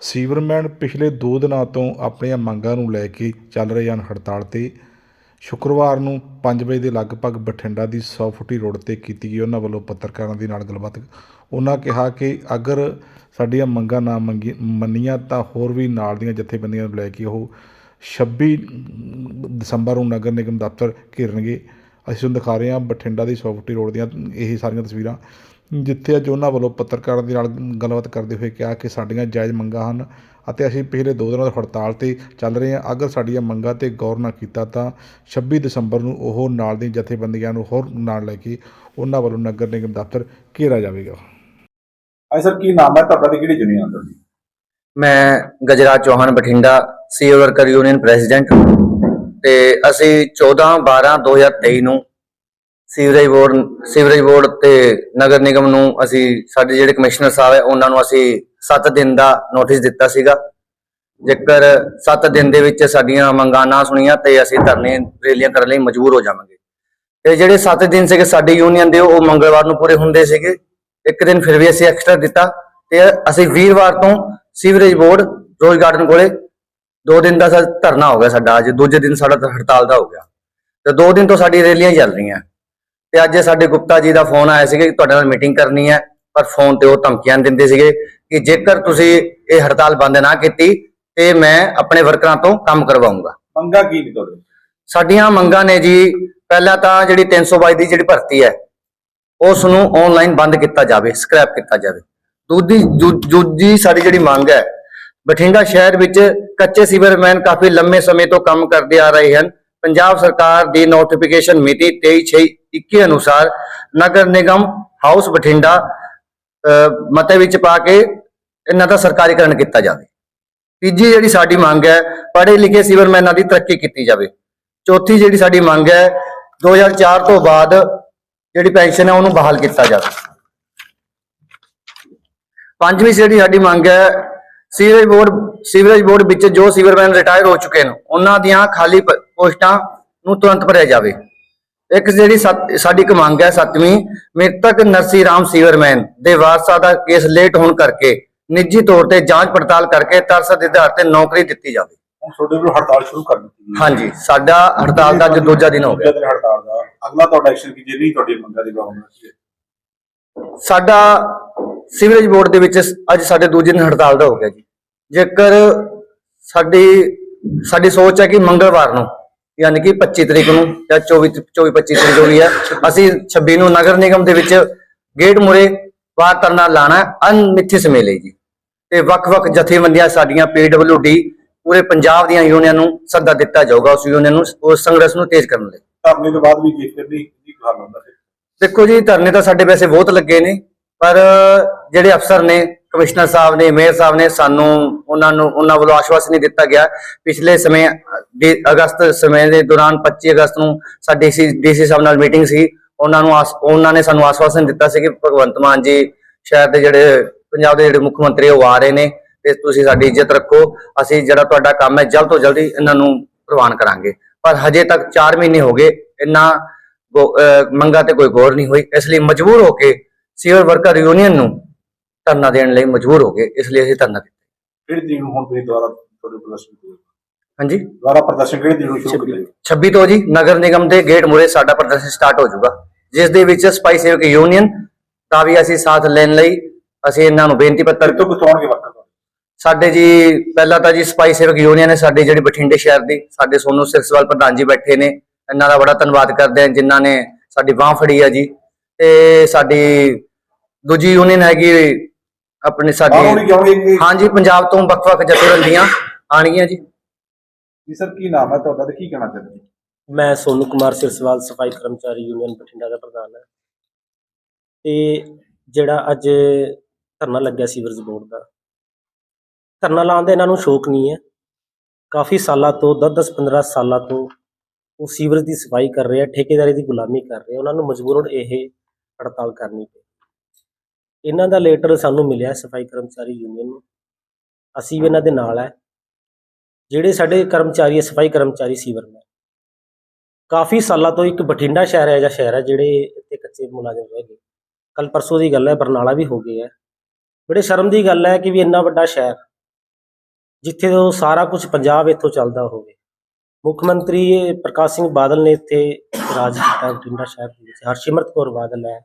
Sewerman ਪਿਛਲੇ ਦੋ ਦਿਨਾਂ ਤੋਂ ਆਪਣੀਆਂ ਮੰਗਾਂ ਨੂੰ ਲੈ ਕੇ ਚੱਲ ਰਹੇ ਹਨ ਹੜਤਾਲ ਤੇ। ਸ਼ੁੱਕਰਵਾਰ ਨੂੰ 5 ਵਜੇ ਦੇ ਲਗਭਗ ਬਠਿੰਡਾ ਦੀ 100 ਫੁੱਟੀ ਰੋਡ ਤੇ ਕੀਤੀ ਗਈ ਉਹਨਾਂ ਵੱਲੋਂ ਪੱਤਰਕਾਰਾਂ ਦੇ ਨਾਲ ਗੱਲਬਾਤ। ਉਹਨਾਂ ਕਿਹਾ ਕਿ ਅਗਰ ਸਾਡੀਆਂ ਮੰਗਾਂ ਨਾ ਮੰਗੀ ਮੰਨੀਆਂ ਤਾਂ ਹੋਰ ਵੀ ਨਾਲ ਦੀਆਂ ਜਥੇਬੰਦੀਆਂ ਨੂੰ ਲੈ ਕੇ ਉਹ 26 ਦਸੰਬਰ ਨੂੰ ਨਗਰ ਨਿਗਮ ਦਫ਼ਤਰ ਘੇਰਨਗੇ। ਅਸੀਂ ਤੁਹਾਨੂੰ ਦਿਖਾ ਰਹੇ ਹਾਂ ਬਠਿੰਡਾ ਦੀ 100 ਫੁੱਟੀ ਰੋਡ ਦੀਆਂ ਇਹ ਸਾਰੀਆਂ ਤਸਵੀਰਾਂ। ਜਿੱਥੇ ਅੱਜ ਉਹਨਾਂ ਵੱਲੋਂ ਪੱਤਰਕਾਰਾਂ ਦੇ ਨਾਲ ਗੱਲਬਾਤ ਕਰਦੇ ਹੋਏ ਕਿਹਾ ਕਿ ਸਾਡੀਆਂ ਜਾਇਜ਼ ਮੰਗਾਂ ਹਨ ਅਤੇ ਅਸੀਂ ਪਿਛਲੇ ਦੋ ਦਿਨਾਂ ਤੋਂ ਹੜਤਾਲ ਤੇ ਚੱਲ ਰਹੇ ਹਾਂ। ਅਗਰ ਸਾਡੀਆਂ ਮੰਗਾਂ ਤੇ ਗੌਰ ਨਾ ਕੀਤਾ ਤਾਂ 26 ਦਸੰਬਰ ਨੂੰ ਉਹ ਨਾਲ ਦੀਆਂ ਜਥੇਬੰਦੀਆਂ ਨੂੰ ਹੋਰ ਨਾਲ ਲੈ ਕੇ ਉਹਨਾਂ ਵੱਲੋਂ ਨਗਰ ਨਿਗਮ ਦਫ਼ਤਰ ਘੇਰਾ ਜਾਵੇਗਾ। ਹਾਂਜੀ ਸਰ ਕੀ ਨਾਮ ਹੈ ਤੁਹਾਡਾ ਤੇ ਕਿਹੜੀ ਯੂਨੀਅਨ ਤੁਹਾਡੀ ਮੈਂ ਗਜਰਾਜ ਚੌਹਾਨ ਬਠਿੰਡਾ ਸੀ ਵਰਕਰ ਯੂਨੀਅਨ ਪ੍ਰੈਜ਼ੀਡੈਂਟ। ਤੇ ਅਸੀਂ 14 12 2023 ਨੂੰ ਸੀਵਰੇਜ ਬੋਰਡ ਸੀਵਰੇਜ ਬੋਰਡ ਤੇ ਨਗਰ ਨਿਗਮ ਨੂੰ ਅਸੀਂ, ਸਾਡੇ ਜਿਹੜੇ ਕਮਿਸ਼ਨਰ ਸਾਹਿਬ ਹੈ, ਉਹਨਾਂ ਨੂੰ ਅਸੀਂ 7 ਦਿਨ ਦਾ ਨੋਟਿਸ ਦਿੱਤਾ ਸੀਗਾ। ਜੇਕਰ 7 ਦਿਨ ਦੇ ਵਿੱਚ ਸਾਡੀਆਂ ਮੰਗਾਂ ਨਾ ਸੁਣੀਆਂ, ਤੇ ਅਸੀਂ ਧਰਨੇ ਰੈਲੀਆਂ ਕਰਨ ਲਈ ਮਜਬੂਰ ਹੋ ਜਾਵਾਂਗੇ। ਤੇ ਜਿਹੜੇ 7 ਦਿਨ ਸੀਗੇ ਸਾਡੀ ਯੂਨੀਅਨ ਦੇ, ਉਹ ਮੰਗਲਵਾਰ ਨੂੰ ਪੂਰੇ ਹੁੰਦੇ ਸੀਗੇ। ਇੱਕ ਦਿਨ ਫਿਰ ਵੀ ਅਸੀਂ ਐਕਸਟਰਾ ਦਿੱਤਾ। ਤੇ ਅਸੀਂ ਵੀਰਵਾਰ ਤੋਂ ਸੀਵਰੇਜ ਬੋਰਡ, ਰੋਜ਼ ਗਾਰਡਨ ਕੋਲੇ, ਦੋ ਦਿਨ ਦਾ ਧਰਨਾ ਹੋ ਗਿਆ ਸਾਡਾ ਅੱਜ। ਦੂਜੇ ਦਿਨ ਸਾਡਾ ਹੜਤਾਲ ਦਾ ਹੋ ਗਿਆ। ਤੇ ਦੋ ਦਿਨ ਤੋਂ ਸਾਡੀ ਰੈਲੀਆਂ ਚੱਲ ਰਹੀਆਂ। ਤੇ ਅੱਜ ਸਾਡੇ ਗੁਪਤਾ ਜੀ ਦਾ ਫੋਨ ਆਇਆ ਸੀਗਾ ਕਿ ਤੁਹਾਡੇ ਨਾਲ ਮੀਟਿੰਗ ਕਰਨੀ ਹੈ ਪਰ ਫੋਨ ਤੇ ਉਹ ਧਮਕੀਆਂ ਦਿੰਦੇ ਸੀਗੇ ਕਿ ਜੇਕਰ ਤੁਸੀਂ ਇਹ ਹੜਤਾਲ ਬੰਦ ਨਾ ਕੀਤੀ ਤੇ ਮੈਂ ਆਪਣੇ ਵਰਕਰਾਂ ਤੋਂ ਕੰਮ ਕਰਵਾਉਂਗਾ। ਮੰਗਾ ਕੀ ਨੇ ਤੁਹਾਡੇ? ਸਾਡੀਆਂ ਮੰਗਾਂ ਨੇ ਜੀ ਪਹਿਲਾਂ ਤਾਂ ਜਿਹੜੀ 322 ਦੀ ਜਿਹੜੀ ਭਰਤੀ ਹੈ ਉਸ ਨੂੰ ਆਨਲਾਈਨ ਬੰਦ ਕੀਤਾ ਜਾਵੇ ਸਕ੍ਰੈਪ ਕੀਤਾ ਜਾਵੇ। ਦੂਜੀ ਦੂਜੀ ਸਾਡੀ ਜਿਹੜੀ ਮੰਗ ਹੈ ਬਠਿੰਡਾ ਸ਼ਹਿਰ ਵਿੱਚ ਕੱਚੇ ਸੀਵਰਮੈਨ ਕਾਫੀ ਲੰਮੇ ਸਮੇਂ ਤੋਂ ਕੰਮ ਕਰਦੇ ਆ ਰਹੇ ਹਨ। ਪੰਜਾਬ ਸਰਕਾਰ ਦੀ ਨੋਟੀਫਿਕੇਸ਼ਨ ਮਿਤੀ 23/6/21 ਅਨੁਸਾਰ ਨਗਰ ਨਿਗਮ ਹਾਊਸ ਬਠਿੰਡਾ ਮਤੇ ਵਿੱਚ ਪਾ ਕੇ ਇਹਨਾਂ ਦਾ ਸਰਕਾਰੀਕਰਨ ਕੀਤਾ ਜਾਵੇ। ਤੀਜੀ ਜਿਹੜੀ ਸਾਡੀ ਮੰਗ ਹੈ, ਪੜ੍ਹੇ ਲਿਖੇ ਸਿਵਰਮੈਨਾਂ ਦੀ ਤਰੱਕੀ ਕੀਤੀ ਜਾਵੇ। ਚੌਥੀ ਜਿਹੜੀ ਸਾਡੀ ਮੰਗ ਹੈ 2004 ਤੋਂ ਬਾਅਦ ਜਿਹੜੀ ਪੈਨਸ਼ਨ ਹੈ, ਉਹਨੂੰ ਬਹਾਲ ਕੀਤਾ ਜਾਵੇ। ਪੰਜਵੀਂ ਜਿਹੜੀ ਸਾਡੀ ਮੰਗ ਹੈ ਸੀਵਰੇਜ ਬੋਰਡ ਸੀਵਰੇਜ ਬੋਰਡ ਵਿੱਚ ਜੋ ਸੀਵਰਮੈਨ ਰਿਟਾਇਰ ਹੋ ਚੁੱਕੇ ਨੇ ਉਹਨਾਂ ਦੀਆਂ ਖਾਲੀ ਪੋਸਟਾਂ ਨੂੰ ਤੁਰੰਤ ਭਰਿਆ ਜਾਵੇ। ਇੱਕ ਜਿਹੜੀ ਸਾਡੀ ਇੱਕ ਮੰਗ ਹੈ ਸੱਤਵੀਂ ਮ੍ਰਿਤਕ ਨਰਸੀ ਰਾਮ ਸੀਵਰਮੈਨ ਦੇ ਵਾਰਸਾਂ ਦਾ ਕੇਸ ਲੇਟ ਹੋਣ ਕਰਕੇ ਨਿੱਜੀ ਤੌਰ ਤੇ ਜਾਂਚ ਪੜਤਾਲ ਕਰਕੇ ਤਰਸ ਦੇ ਆਧਾਰ ਤੇ ਨੌਕਰੀ ਦਿੱਤੀ ਜਾਵੇ। ਹੁਣ ਤੁਹਾਡੇ ਵੱਲੋਂ ਹੜਤਾਲ ਸ਼ੁਰੂ ਕਰ ਦਿੱਤੀ ਗਈ ਹੈ। ਹਾਂਜੀ ਸਾਡਾ ਹੜਤਾਲ ਦਾ ਅੱਜ ਦੂਜਾ ਦਿਨ ਹੋ ਗਿਆ। ਹੜਤਾਲ ਦਾ। ਅਗਲਾ ਤੁਹਾਡਾ ਐਕਸ਼ਨ ਕੀ ਜੇ? ਨਹੀਂ ਤੁਹਾਡੀ ਮੰਗਾਂ ਦੀ ਹੈ? ਸਾਡਾ ਸੀਵਰੇਜ ਬੋਰਡ ਦੇ ਵਿੱਚ ਅੱਜ ਸਾਡੇ ਦੂਜੇ ਦਿਨ ਹੜਤਾਲ ਦਾ ਹੋ ਗਿਆ ਜੀ। ਜੇਕਰ ਸਾਡੀ ਸਾਡੀ ਸੋਚ ਹੈ ਕਿ ਮੰਗਲਵਾਰ ਨੂੰ ਯਾਨੀ ਕਿ 25 ਤਰੀਕ ਨੂੰ ਜਾਂ 24 24 25 ਤਰੀਕ ਵੀ ਹੈ ਅਸੀਂ 26 ਨੂੰ ਨਗਰ ਨਿਗਮ ਦੇ ਵਿੱਚ ਗੇਟ ਮੁਰੇ ਵਾਰ ਧਰਨਾ ਲਾਣਾ ਅਨਮਿੱਥੇ ਸਮੇਂ ਲਈ ਜੀ। ਤੇ ਵੱਖ-ਵੱਖ ਜਥੇਬੰਦੀਆਂ ਸਾਡੀਆਂ PWD ਪੂਰੇ ਪੰਜਾਬ ਦੀਆਂ ਯੂਨੀਅਨ ਨੂੰ ਸੱਦਾ ਦਿੱਤਾ ਜਾਊਗਾ ਉਸ ਯੂਨੀਅਨ ਨੂੰ ਉਸ ਸੰਘਰਸ਼ ਨੂੰ ਤੇਜ਼ ਕਰਨ ਲਈ। ਧਰਨੇ ਤੋਂ ਬਾਅਦ ਵੀ ਜੇ ਫਿਰ ਨਹੀਂ ਕੀ ਹੱਲ ਹੁੰਦਾ ਫਿਰ? ਦੇਖੋ ਜੀ ਧਰਨੇ ਤਾਂ ਸਾਡੇ ਵੈਸੇ ਬਹੁਤ ਲੱਗੇ ਨੇ। ਪਰ ਜਿਹੜੇ ਅਫਸਰ ਨੇ, ਕਮਿਸ਼ਨਰ ਸਾਹਿਬ ਨੇ, ਮੇਅਰ ਸਾਹਿਬ ਨੇ ਸਾਨੂੰ ਉਹਨਾਂ ਨੂੰ, ਉਹਨਾਂ ਵੱਲੋਂ ਆਸ਼ਵਾਸਨ ਨਹੀਂ ਦਿੱਤਾ ਗਿਆ। ਪਿਛਲੇ ਸਮੇਂ ਅਗਸਤ ਸਮੇਂ ਦੇ ਦੌਰਾਨ 25 ਅਗਸਤ ਨੂੰ ਸਾਡੀ ਡੀਸੀ ਡੀਸੀ ਸਾਹਿਬ ਨਾਲ ਮੀਟਿੰਗ ਸੀ। ਉਹਨਾਂ ਨੂੰ ਆਸ- ਉਹਨਾਂ ਨੇ ਸਾਨੂੰ ਆਸ਼ਵਾਸਨ ਦਿੱਤਾ ਸੀ ਕਿ ਭਗਵੰਤ ਮਾਨ ਜੀ ਸ਼ਹਿਰ ਦੇ ਜਿਹੜੇ, ਪੰਜਾਬ ਦੇ ਜਿਹੜੇ ਮੁੱਖ ਮੰਤਰੀ ਉਹ ਆ ਰਹੇ ਨੇ ਤੇ ਤੁਸੀਂ ਸਾਡੀ ਇੱਜ਼ਤ ਰੱਖੋ। ਅਸੀਂ ਜਿਹੜਾ ਤੁਹਾਡਾ ਕੰਮ ਹੈ, ਜਲਦ ਤੋਂ ਜਲਦੀ ਇਹਨਾਂ ਨੂੰ ਪ੍ਰਵਾਨ ਕਰਾਂਗੇ। ਪਰ ਹਜੇ ਤੱਕ 4 ਮਹੀਨੇ ਹੋ ਗਏ ਇਹਨਾਂ ਗੋ- ਮੰਗਾਂ ਤੇ ਕੋਈ ਗੌਰ ਨਹੀਂ ਹੋਈ। ਇਸ ਲਈ ਮਜਬੂਰ ਹੋ ਕੇ ਸੀਵਰ ਵਰਕਰ ਯੂਨੀਅਨ ਨੂੰ ਧਰਨਾ ਦੇਣ ਲਈ ਮਜਬੂਰ ਹੋ ਗਏ ਇਸ ਲਈ ਅਸੀਂ ਧਰਨਾ ਦਿੱਤਾ। ਕਿਹੜੀ ਤਰੀਕ ਨੂੰ ਹੁਣ ਤੁਸੀਂ ਦੁਬਾਰਾ ਤੁਹਾਡੇ ਪ੍ਰਦਰਸ਼ਨ ਕਰੋਗੇ ਹਾਂਜੀ? ਦੁਬਾਰਾ ਪ੍ਰਦਰਸ਼ਨ ਕਿਹੜੀ ਤਰੀਕ ਨੂੰ ਸ਼ੁਰੂ ਕਰੀਏ? 26 ਤੋਂ ਜੀ ਨਗਰ ਨਿਗਮ ਦੇ ਗੇਟ ਮੁਰੇ ਸਾਡਾ ਪ੍ਰਦਰਸ਼ਨ ਸਟਾਰਟ ਹੋ ਜਾਊਗਾ। ਜਿਸ ਦੇ ਵਿੱਚ ਸਪਾਈ ਸੇਵਕ ਯੂਨੀਅਨ ਦਾ ਵੀ ਅਸੀਂ ਸਾਥ ਲੈਣ ਲਈ ਅਸੀਂ ਇਹਨਾਂ ਨੂੰ ਬੇਨਤੀ ਪੱਤਰ ਕਿੱਥੋਂ ਕਿੱਥੋਂ ਆਉਣਗੇ ਵਰਕਰ? ਸਾਡੇ ਜੀ ਪਹਿਲਾਂ ਤਾਂ ਜੀ ਸਪਾਈ ਸੇਵਕ ਯੂਨੀਅਨ ਹੈ ਸਾਡੀ ਜਿਹੜੀ ਬਠਿੰਡੇ ਸ਼ਹਿਰ ਦੀ ਸਾਡੇ ਸੋਨੂ ਸਿਰਸਵਾਲ ਪ੍ਰਧਾਨ ਜੀ ਬੈਠੇ ਨੇ। ਇਹਨਾਂ ਦਾ ਬੜਾ ਧੰਨਵਾਦ ਕਰਦੇ ਹਾਂ ਜਿਨ੍ਹਾਂ ਨੇ ਸਾਡੀ ਬਾਹ ਫੜੀ ਆ ਜੀ। ਤੇ ਸਾਡੀ ਦੂਜੀ ਯੂਨੀਅਨ ਹੈਗੀ ਆਪਣੀ ਬਾਹਰੋਂ ਨਹੀਂ ਸਾਡੀ ਹਾਂਜੀ ਪੰਜਾਬ ਤੋਂ ਵੱਖ-ਵੱਖ ਜਥੇਬੰਦੀਆਂ ਆਣਗੀਆਂ ਜੀ। ਜੀ ਸਰ ਕੀ ਨਾਮ ਹੈ ਤੁਹਾਡਾ ਤੇ ਕੀ ਕਹਿਣਾ ਚਾਹੁੰਦੇ ਹੋ? ਮੈਂ ਸੋਨੂ ਕੁਮਾਰ ਸਿਰਸਵਾਲ ਸਫ਼ਾਈ ਕਰਮਚਾਰੀ ਯੂਨੀਅਨ ਬਠਿੰਡਾ ਦਾ ਪ੍ਰਧਾਨ ਹਾਂ। ਤੇ ਜਿਹੜਾ ਅੱਜ ਧਰਨਾ ਲੱਗਿਆ ਸੀਵਰਜ ਬੋਰਡ ਦਾ ਧਰਨਾ ਲਾਉਣ ਦਾ ਇਹਨਾਂ ਨੂੰ ਸ਼ੌਕ ਨਹੀਂ ਹੈ। ਕਾਫੀ ਸਾਲਾਂ ਤੋਂ 10-10 15 ਸਾਲਾਂ ਤੋਂ ਉਹ ਸੀਵਰਜ ਦੀ ਸਫ਼ਾਈ ਕਰ ਰਹੇ ਆ ਠੇਕੇਦਾਰੀ ਦੀ ਗੁਲਾਮੀ ਕਰ ਰਹੇ ਆ। ਉਹਨਾਂ ਨੂੰ ਮਜਬੂਰਨ ਇਹ ਹੜਤਾਲ ਕਰਨੀ ਪਈ। ਇਹਨਾਂ ਦਾ ਲੈਟਰ ਸਾਨੂੰ ਮਿਲਿਆ ਸਫ਼ਾਈ ਕਰਮਚਾਰੀ ਯੂਨੀਅਨ ਨੂੰ। ਅਸੀਂ ਵੀ ਇਹਨਾਂ ਦੇ ਨਾਲ ਹੈ। ਜਿਹੜੇ ਸਾਡੇ ਕਰਮਚਾਰੀ ਹੈ, ਸਫ਼ਾਈ ਕਰਮਚਾਰੀ ਸੀਵਰਮੈਨ ਕਾਫੀ ਸਾਲਾਂ ਤੋਂ ਇੱਕ ਬਠਿੰਡਾ ਸ਼ਹਿਰ ਹੈ ਜਾਂ ਸ਼ਹਿਰ ਹੈ, ਜਿਹੜੇ ਇੱਥੇ ਕੱਚੇ ਮੁਲਾਜ਼ਮ ਰਹਿ ਗਏ। ਕੱਲ ਪਰਸੋਂ ਦੀ ਗੱਲ ਹੈ, ਬਰਨਾਲਾ ਵੀ ਹੋ ਗਏ ਹੈ। ਬੜੇ ਸ਼ਰਮ ਦੀ ਗੱਲ ਹੈ ਕਿ ਵੀ ਇੰਨਾ ਵੱਡਾ ਸ਼ਹਿਰ, ਜਿੱਥੇ ਉਹ ਸਾਰਾ ਕੁਝ ਪੰਜਾਬ ਇੱਥੋਂ ਚੱਲਦਾ ਹੋਵੇ। ਮੁੱਖ ਮੰਤਰੀ ਪ੍ਰਕਾਸ਼ ਸਿੰਘ ਬਾਦਲ ਨੇ ਇੱਥੇ ਰਾਜ ਕੀਤਾ ਬਠਿੰਡਾ ਸ਼ਹਿਰ ਦੇ ਵਿੱਚ। ਹਰਸਿਮਰਤ ਕੌਰ ਬਾਦਲ ਹੈ।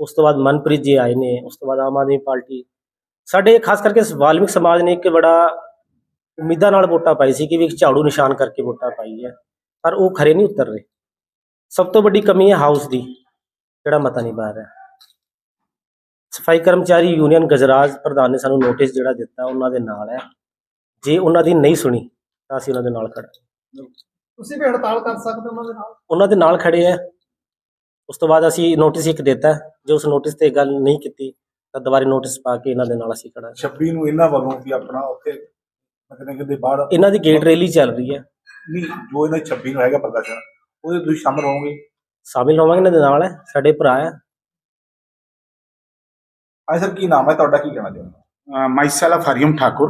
ਉਸ ਤੋਂ ਬਾਅਦ ਮਨਪ੍ਰੀਤ ਜੀ ਆਏ ਨੇ ਉਸ ਤੋਂ ਬਾਅਦ ਆਮ ਆਦਮੀ ਪਾਰਟੀ। ਸਾਡੇ ਖਾਸ ਕਰਕੇ ਵਾਲਮਿਕ ਸਮਾਜ ਨੇ ਇੱਕ ਬੜਾ ਉਮੀਦਾਂ ਨਾਲ ਵੋਟਾਂ ਪਾਈ ਸੀ ਕਿ ਵੀ ਇੱਕ ਝਾੜੂ ਨਿਸ਼ਾਨ ਕਰਕੇ ਵੋਟਾਂ ਪਾਈ ਹੈ ਪਰ ਉਹ ਖਰੇ ਨਹੀਂ ਉਤਰ ਰਹੇ। ਸਭ ਤੋਂ ਵੱਡੀ ਕਮੀ ਹੈ ਹਾਊਸ ਦੀ ਜਿਹੜਾ ਮਤਾ ਨਹੀਂ ਪਾ ਰਿਹਾ ਸਫ਼ਾਈ ਕਰਮਚਾਰੀ ਯੂਨੀਅਨ ਗਜਰਾਜ ਪ੍ਰਧਾਨ ਨੇ ਸਾਨੂੰ ਨੋਟਿਸ ਜਿਹੜਾ ਦਿੱਤਾ ਉਹਨਾਂ ਦੇ ਨਾਲ ਹੈ। ਜੇ ਉਹਨਾਂ ਦੀ ਨਹੀਂ ਸੁਣੀ ਤਾਂ ਅਸੀਂ ਉਹਨਾਂ ਦੇ ਨਾਲ ਖੜੇ ਤੁਸੀਂ ਵੀ ਹੜਤਾਲ ਕਰ ਸਕਦੇ ਹੋ ਉਹਨਾਂ ਦੇ ਨਾਲ? ਉਹਨਾਂ ਦੇ ਨਾਲ ਖੜੇ ਆ ਉਸ ਤੋਂ ਬਾਅਦ ਅਸੀਂ ਨੋਟਿਸ ਇੱਕ ਦਿੱਤਾ ਜੇ ਉਸ ਨੋਟਿਸ ਤੇ ਗੱਲ ਨਹੀਂ ਕੀਤੀ ਤਾਂ ਦੁਬਾਰੇ ਨੋਟਿਸ ਪਾ ਕੇ ਇਹਨਾਂ ਦੇ ਨਾਲ ਅਸੀਂ ਖੜਾ 26 ਨੂੰ ਇਹਨਾਂ ਵੱਲੋਂ ਵੀ ਆਪਣਾ ਉੱਥੇ ਕਿਤੇ ਕਿਤੇ ਬਾਹਰ ਇਹਨਾਂ ਦੀ ਗੇਟ ਰੈਲੀ ਚੱਲ ਰਹੀ ਹੈ। ਨਹੀਂ ਜੋ ਇਹਨਾਂ 26 ਨੂੰ ਹੈਗਾ ਪ੍ਰਦਰਸ਼ਨ ਉਹਦੇ ਤੁਸੀਂ ਸ਼ਾਮਲ ਹੋਵੋਗੇ? ਸ਼ਾਮਿਲ ਹੋਵਾਂਗੇ ਇਹਨਾਂ ਦੇ ਨਾਲ ਹੈ ਸਾਡੇ ਭਰਾ ਹੈ। ਅੱਜ ਸਰ ਕੀ ਨਾਮ ਹੈ? ਤੁਹਾਡਾ ਕੀ ਕਹਿਣਾ ਚਾਹੁੰਦੇ ਹੋ? myself Hariom Thakur,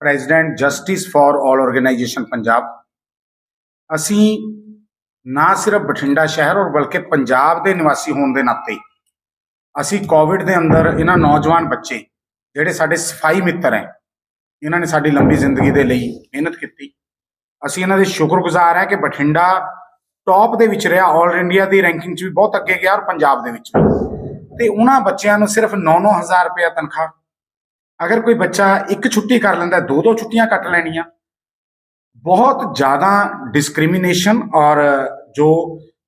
President Justice for All Organization Punjab. ਅਸੀਂ ਨਾ ਸਿਰਫ ਬਠਿੰਡਾ ਸ਼ਹਿਰ ਔਰ ਬਲਕਿ ਪੰਜਾਬ ਦੇ ਨਿਵਾਸੀ ਹੋਣ ਦੇ ਨਾਤੇ ਅਸੀਂ ਕੋਵਿਡ ਦੇ ਅੰਦਰ ਇਹਨਾਂ ਨੌਜਵਾਨ ਬੱਚੇ ਜਿਹੜੇ ਸਾਡੇ ਸਫ਼ਾਈ ਮਿੱਤਰ ਹੈ, ਇਹਨਾਂ ਨੇ ਸਾਡੀ ਲੰਬੀ ਜ਼ਿੰਦਗੀ ਦੇ ਲਈ ਮਿਹਨਤ ਕੀਤੀ। ਅਸੀਂ ਇਹਨਾਂ ਦੇ ਸ਼ੁਕਰਗੁਜ਼ਾਰ ਹਾਂ ਕਿ ਬਠਿੰਡਾ ਟੌਪ ਦੇ ਵਿੱਚ ਰਿਹਾ ਆਲ ਇੰਡੀਆ ਦੀ ਰੈਂਕਿੰਗ 'ਚ ਵੀ ਬਹੁਤ ਅੱਗੇ ਗਿਆ ਔਰ ਪੰਜਾਬ ਦੇ ਵਿੱਚ ਵੀ। ਤੇ ਉਹਨਾਂ ਬੱਚਿਆਂ ਨੂੰ ਸਿਰਫ 9-9000 ਰੁਪਏ ਤਨਖਾਹ। ਅਗਰ ਕੋਈ ਬੱਚਾ ਇੱਕ ਛੁੱਟੀ ਕਰ ਲੈਂਦਾ ਦੋ ਦੋ ਛੁੱਟੀਆਂ ਕੱਟ ਲੈਣੀਆਂ ਬਹੁਤ ਜ਼ਿਆਦਾ ਡਿਸਕ੍ਰਿਮੀਨੇਸ਼ਨ ਔਰ ਜੋ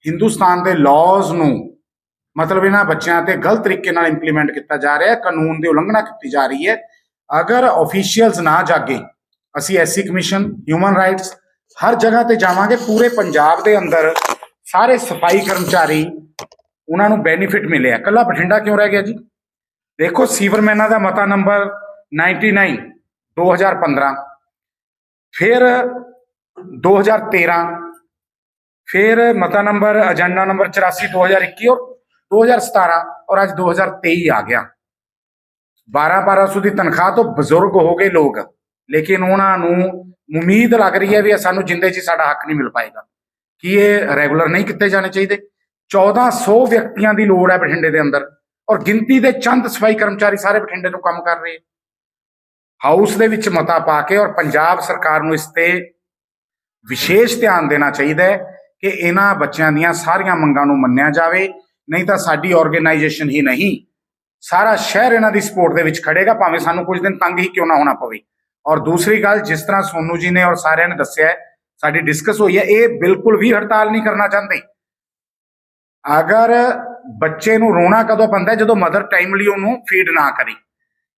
ਹਿੰਦੁਸਤਾਨ ਦੇ ਲਾਜ਼ ਨੂੰ ਮਤਲਬ ਇਹਨਾਂ ਬੱਚਿਆਂ ਤੇ ਗਲਤ ਤਰੀਕੇ ਨਾਲ ਇੰਪਲੀਮੈਂਟ ਕੀਤਾ ਜਾ ਰਿਹਾ ਹੈ, ਕਾਨੂੰਨ ਦੀ ਉਲੰਘਣਾ ਕੀਤੀ ਜਾ ਰਹੀ ਹੈ। ਅਗਰ ਆਫੀਸ਼ੀਅਲਸ ਨਾ ਜਾਗੇ, ਅਸੀਂ ਐਸਸੀ ਕਮਿਸ਼ਨ ਹਿਊਮਨ ਰਾਈਟਸ ਹਰ ਜਗ੍ਹਾ ਤੇ ਜਾਵਾਂਗੇ, ਪੂਰੇ ਪੰਜਾਬ ਦੇ ਅੰਦਰ ਸਾਰੇ ਸਫ਼ਾਈ ਕਰਮਚਾਰੀ ਉਹਨਾਂ ਨੂੰ ਬੈਨੀਫਿਟ ਮਿਲਿਆ ਕੱਲਾ ਬਠਿੰਡਾ ਕਿਉਂ ਰਹਿ ਗਿਆ ਜੀ? ਦੇਖੋ, ਸੀਵਰਮੈਨਾਂ ਦਾ ਮਤਾ ਨੰਬਰ 99 2015 ਫਿਰ 2013 ਫਿਰ ਮਤਾ ਨੰਬਰ ਏਜੰਡਾ ਨੰਬਰ 84 2021 ਔਰ 2017 ਔਰ ਅੱਜ 2023 ਆ ਗਿਆ। 12 1200 ਦੀ ਤਨਖਾਹ ਤੋਂ ਬਜ਼ੁਰਗ ਹੋ ਗਏ ਲੋਕ, ਲੇਕਿਨ ਉਹਨਾਂ ਨੂੰ ਉਮੀਦ ਲੱਗ ਰਹੀ ਹੈ ਵੀ ਸਾਨੂੰ ਜਿੰਦੇ 'ਚ ਸਾਡਾ ਹੱਕ ਨਹੀਂ ਮਿਲ ਪਾਏਗਾ। ਕਿ ਇਹ ਰੈਗੂਲਰ ਨਹੀਂ ਕੀਤੇ ਜਾਣੇ ਚਾਹੀਦੇ? 1400 ਵਿਅਕਤੀਆਂ ਦੀ ਲੋੜ ਹੈ ਬਠਿੰਡੇ ਦੇ ਅੰਦਰ ਔਰ ਗਿਣਤੀ ਦੇ ਚੰਦ ਸਫ਼ਾਈ ਕਰਮਚਾਰੀ ਸਾਰੇ ਬਠਿੰਡੇ ਤੋਂ ਕੰਮ ਕਰ ਰਹੇ ਹਾਊਸ ਦੇ ਵਿੱਚ ਮਤਾ ਪਾ ਕੇ ਔਰ ਪੰਜਾਬ ਸਰਕਾਰ ਨੂੰ ਇਸ ਤੇ ਵਿਸ਼ੇਸ਼ ਧਿਆਨ ਦੇਣਾ ਚਾਹੀਦਾ ਹੈ ਕਿ ਇਹਨਾਂ ਬੱਚਿਆਂ ਦੀਆਂ ਸਾਰੀਆਂ ਮੰਗਾਂ ਨੂੰ ਮੰਨਿਆ ਜਾਵੇ, ਨਹੀਂ ਤਾਂ ਸਾਡੀ ਆਰਗੇਨਾਈਜੇਸ਼ਨ ਹੀ ਨਹੀਂ। ਸਾਰਾ ਸ਼ਹਿਰ ਇਹਨਾਂ ਦੀ ਸਪੋਰਟ ਦੇ ਵਿੱਚ ਖੜੇਗਾ, ਭਾਵੇਂ ਸਾਨੂੰ ਕੁਝ ਦਿਨ ਤੰਗ ਹੀ ਕਿਉਂ ਨਾ ਹੋਣਾ ਪਵੇ। ਔਰ ਦੂਸਰੀ ਗੱਲ, ਜਿਸ ਤਰ੍ਹਾਂ ਸੋਨੂ ਜੀ ਨੇ ਔਰ ਸਾਰਿਆਂ ਨੇ ਦੱਸਿਆ ਸਾਡੀ ਡਿਸਕਸ ਹੋਈ ਹੈ, ਇਹ ਬਿਲਕੁਲ ਵੀ ਹੜਤਾਲ ਨਹੀਂ ਕਰਨਾ ਚਾਹੁੰਦੇ। ਅਗਰ ਬੱਚੇ ਨੂੰ ਰੋਣਾ ਕਦੋਂ ਪੈਂਦਾ ਜਦੋਂ ਮਦਰ ਟਾਈਮਲੀ ਉਹਨੂੰ ਫੀਡ ਨਾ ਕਰੇ।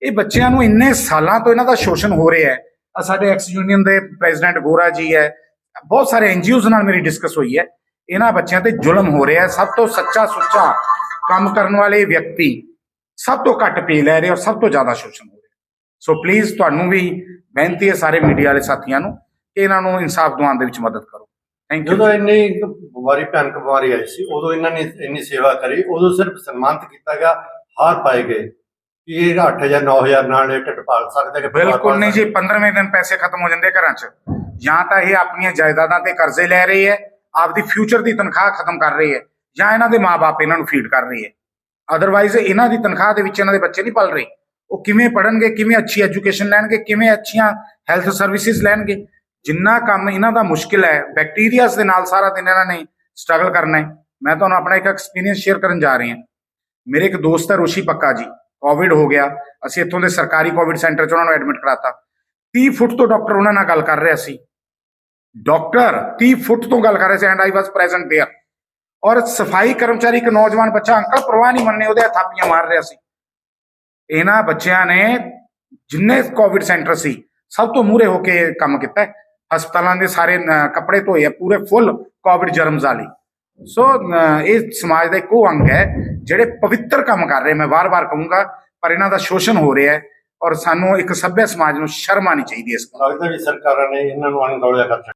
ਇਹ ਬੱਚਿਆਂ ਨੂੰ ਇੰਨੇ ਸਾਲਾਂ ਤੋਂ ਇਹਨਾਂ ਦਾ ਸ਼ੋਸ਼ਣ ਹੋ ਰਿਹਾ ਹੈ। ਆ ਸਾਡੇ ਐਕਸ ਯੂਨੀਅਨ ਦੇ ਪ੍ਰੈਜ਼ੀਡੈਂਟ ਗੋਰਾ ਜੀ ਹੈ। ਬਹੁਤ ਸਾਰੇ ਐਨਜੀਓਜ਼ ਨਾਲ ਮੇਰੀ ਡਿਸਕਸ ਹੋਈ ਹੈ। ਇਹਨਾਂ ਬੱਚਿਆਂ ਤੇ ਜ਼ੁਲਮ ਹੋ ਰਿਹਾ ਹੈ। ਸਭ ਤੋਂ ਸੱਚਾ ਸੁੱਚਾ ਕੰਮ ਕਰਨ ਵਾਲੇ ਵਿਅਕਤੀ ਸਭ ਤੋਂ ਘੱਟ ਪੇ ਲੈ ਰਹੇ ਔਰ ਸਭ ਤੋਂ ਜ਼ਿਆਦਾ ਸ਼ੋਸ਼ਣ ਹੋ ਰਿਹਾ ਸੋ ਪਲੀਜ਼ ਤੁਹਾਨੂੰ ਵੀ ਬੇਨਤੀ ਹੈ ਸਾਰੇ ਮੀਡੀਆ ਵਾਲੇ ਸਾਥੀਆਂ ਨੂੰ ਕਿ ਇਹਨਾਂ ਨੂੰ ਇਨਸਾਫ ਦਿਵਾਉਣ ਦੇ ਵਿੱਚ ਮਦਦ ਕਰੋ। ਥੈਂਕ ਯੂ ਜਦੋਂ ਇੰਨੀ ਬਿਮਾਰੀ ਭਿਆਨਕ ਬਿਮਾਰੀ ਆਈ ਸੀ, ਉਦੋਂ ਇਹਨਾਂ ਨੇ ਇੰਨੀ ਸੇਵਾ ਕਰੀ, ਉਦੋਂ ਸਿਰਫ ਸਨਮਾਨਿਤ ਕੀਤਾ ਗਿਆ, ਹਾਰ ਪਾਏ ਗਏ। ਕਿ ਇਹ 8000 9000 ਨਾਲ ਇਹ ਢਿੱਡ ਪਾਲ ਸਕਦੇ ਕਿ ਪਰਿਵਾਰ ਬਿਲਕੁਲ ਨਹੀਂ ਜੀ ਸਕਦੇ। 15ਵੇਂ ਦਿਨ ਪੈਸੇ ਖਤਮ ਹੋ ਜਾਂਦੇ ਘਰਾਂ 'ਚ। ਜਾਂ ਤਾਂ ਇਹ ਆਪਣੀਆਂ ਜਾਇਦਾਦਾਂ ਤੇ ਕਰਜ਼ੇ ਲੈ ਰਹੀ ਹੈ ਆਪਦੀ ਫਿਊਚਰ ਦੀ ਤਨਖਾਹ ਖਤਮ ਕਰ ਰਹੀ ਹੈ ਜਾਂ ਇਹਨਾਂ ਦੇ ਮਾਪੇ ਇਹਨਾਂ ਨੂੰ ਫੀਡ ਕਰ ਰਹੀ ਹੈ। ਅਦਰਵਾਈਜ਼ ਇਹਨਾਂ ਦੀ ਤਨਖਾਹ ਦੇ ਵਿੱਚ ਇਹਨਾਂ ਦੇ ਬੱਚੇ ਨਹੀਂ ਪਲ ਰਹੇ। ਉਹ ਕਿਵੇਂ ਪੜਨਗੇ ਕਿਵੇਂ ਅੱਛੀ ਐਜੂਕੇਸ਼ਨ ਲੈਣਗੇ ਕਿਵੇਂ ਅੱਛੀਆਂ ਹੈਲਥ ਸਰਵਿਸਿਜ਼ ਲੈਣਗੇ? ਜਿੰਨਾ ਕੰਮ ਇਹਨਾਂ ਦਾ ਮੁਸ਼ਕਿਲ ਹੈ ਬੈਕਟੀਰੀਆਸ ਦੇ ਨਾਲ ਸਾਰਾ ਦਿਨ ਇਹਨਾਂ ਨੇ ਸਟਰਗਲ ਕਰਨਾ ਹੈ। ਮੈਂ ਤੁਹਾਨੂੰ ਆਪਣਾ ਇੱਕ ਐਕਸਪੀਰੀਅੰਸ ਸ਼ੇਅਰ ਕਰਨ ਜਾ ਰਹੀ ਹਾਂ। ਮੇਰੇ ਇੱਕ ਦੋਸਤ ਹੈ ਰੋਸ਼ੀ ਪੱਕਾ ਜੀ। ਕੋਵਿਡ ਹੋ ਗਿਆ ਅਸੀਂ ਇੱਥੋਂ ਦੇ ਸਰਕਾਰੀ ਕੋਵਿਡ ਸੈਂਟਰ 'ਚ ਉਹਨਾਂ ਨੂੰ ਐਡਮਿਟ ਕਰਾਤਾ 30 ਫੁੱਟ ਤੋਂ ਡਾਕਟਰ ਉਹਨਾਂ ਨਾਲ ਗੱਲ ਕਰ ਰਿਹਾ ਸੀ ਡਾਕਟਰ 30 ਫੁੱਟ ਤੋਂ ਗੱਲ ਕਰ ਰਿਹਾ ਸੀ and I was present there ਔਰ ਸਫਾਈ ਕਰਮਚਾਰੀ ਇੱਕ ਨੌਜਵਾਨ ਬੱਚਾ ਅੰਕਲ ਪ੍ਰਵਾਹ ਨਹੀਂ ਮੰਨੇ ਉਹਦੇ ਥਾਪੀਆਂ ਮਾਰ ਰਿਹਾ ਸੀ ਇਹਨਾਂ ਬੱਚਿਆਂ ਨੇ ਜਿੰਨੇ ਕੋਵਿਡ ਸੈਂਟਰ ਸੀ ਸਭ ਤੋਂ ਮੂਹਰੇ ਹੋ ਕੇ ਕੰਮ ਕੀਤਾ ਹੈ ਹਸਪਤਾਲਾਂ ਦੇ ਸਾਰੇ ਅਹ, ਕੱਪੜੇ ਧੋਏ ਆ ਪੂਰੇ ਫੁੱਲ ਕੋਵਿਡ ਜਰਮਸ ਵਾਲੇ ਸੋ ਅਹ, ਇਹ ਸਮਾਜ ਦਾ ਇੱਕ ਉਹ ਅੰਗ ਹੈ ਜਿਹੜੇ ਪਵਿੱਤਰ ਕੰਮ ਕਰ ਰਹੇ ਮੈਂ ਵਾਰ-ਵਾਰ ਕਹੂੰਗਾ ਪਰ ਇਹਨਾਂ ਦਾ ਸ਼ੋਸ਼ਣ ਹੋ ਰਿਹਾ ਹੈ ਔਰ ਸਾਨੂੰ ਇੱਕ ਸੱਭਿਆ ਸਮਾਜ ਨੂੰ ਸ਼ਰਮ ਆਣੀ ਚਾਹੀਦੀ ਹੈ ਇਸ ਗੱਲ ਲੱਗਦਾ ਵੀ ਸਰਕਾਰਾਂ ਨੇ ਇਹਨਾਂ ਨੂੰ ਅਣਗੌਲਿਆ ਕਰ